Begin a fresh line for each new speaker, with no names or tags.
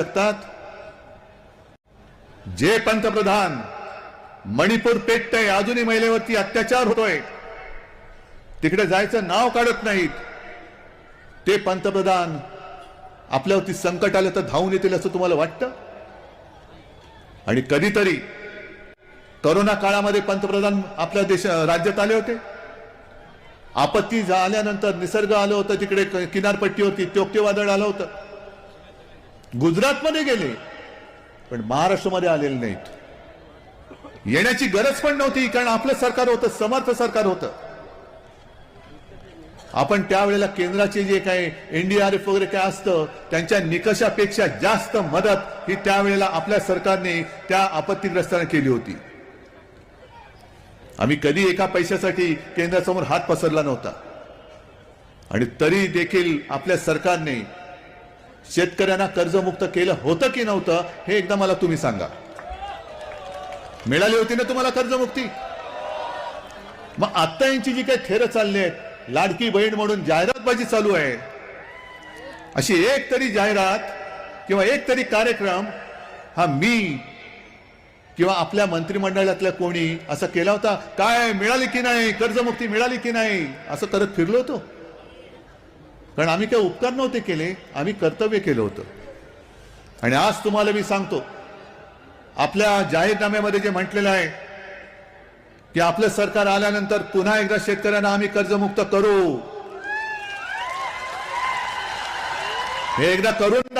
शकतात. जे पंतप्रधान मणिपूर पेटतय अजूनही महिलेवरती अत्याचार होतोय तिकडे जायचं नाव काढत नाहीत. ते पंतप्रधान आपल्यावरती संकट आलं तर धावून येतील असं तुम्हाला वाटतं? आणि कधीतरी करोना काळामध्ये पंतप्रधान आपल्या देश राज्यात आले होते. आपत्ती झाल्यानंतर निसर्ग आलं होतं तिकडे किनारपट्टीवरती त्योक्ते वादळ आलं होतं. गुजरातमध्ये गेले पण महाराष्ट्रामध्ये आलेले नाहीत. येण्याची गरज पण नव्हती कारण आपलं सरकार होतं समर्थ सरकार होतं. आपण त्यावेळेला केंद्राचे जे काही एनडीआरएफ वगैरे काय असतं त्यांच्या निकषापेक्षा जास्त मदत ही त्यावेळेला आपल्या सरकारने त्या आपत्तीग्रस्तांना केली होती. आम्ही कधी एका पैशासाठी केंद्रासमोर हात पसरला नव्हता. आणि तरी देखील आपल्या सरकारने शेतकऱ्यांना कर्जमुक्त केलं होतं की नव्हतं हे एकदा मला तुम्ही सांगा. मिळाली होती ना तुम्हाला कर्जमुक्ती? मग आता यांची जी काही थेरं चालली आहेत लाडकी बहीण म्हणून जाहिरातबाजी चालू आहे. अशी एक तरी जाहिरात किंवा एक तरी कार्यक्रम हा मी किंवा आपल्या मंत्रिमंडळातल्या कोणी असं केला होता. काय मिळाली की नाही? कर्जमुक्ती मिळाली की नाही? असं करत फिरलो होतो. कारण आम्ही काही उपकार नव्हते केले आम्ही कर्तव्य केलं होतं. आणि आज तुम्हाला मी सांगतो आपल्या जाहीरनाम्यामध्ये जे म्हटलेलं आहे की आपलं सरकार आल्यानंतर पुन्हा एकदा शेतकऱ्यांना आम्ही कर्जमुक्त करू. हे एकदा करून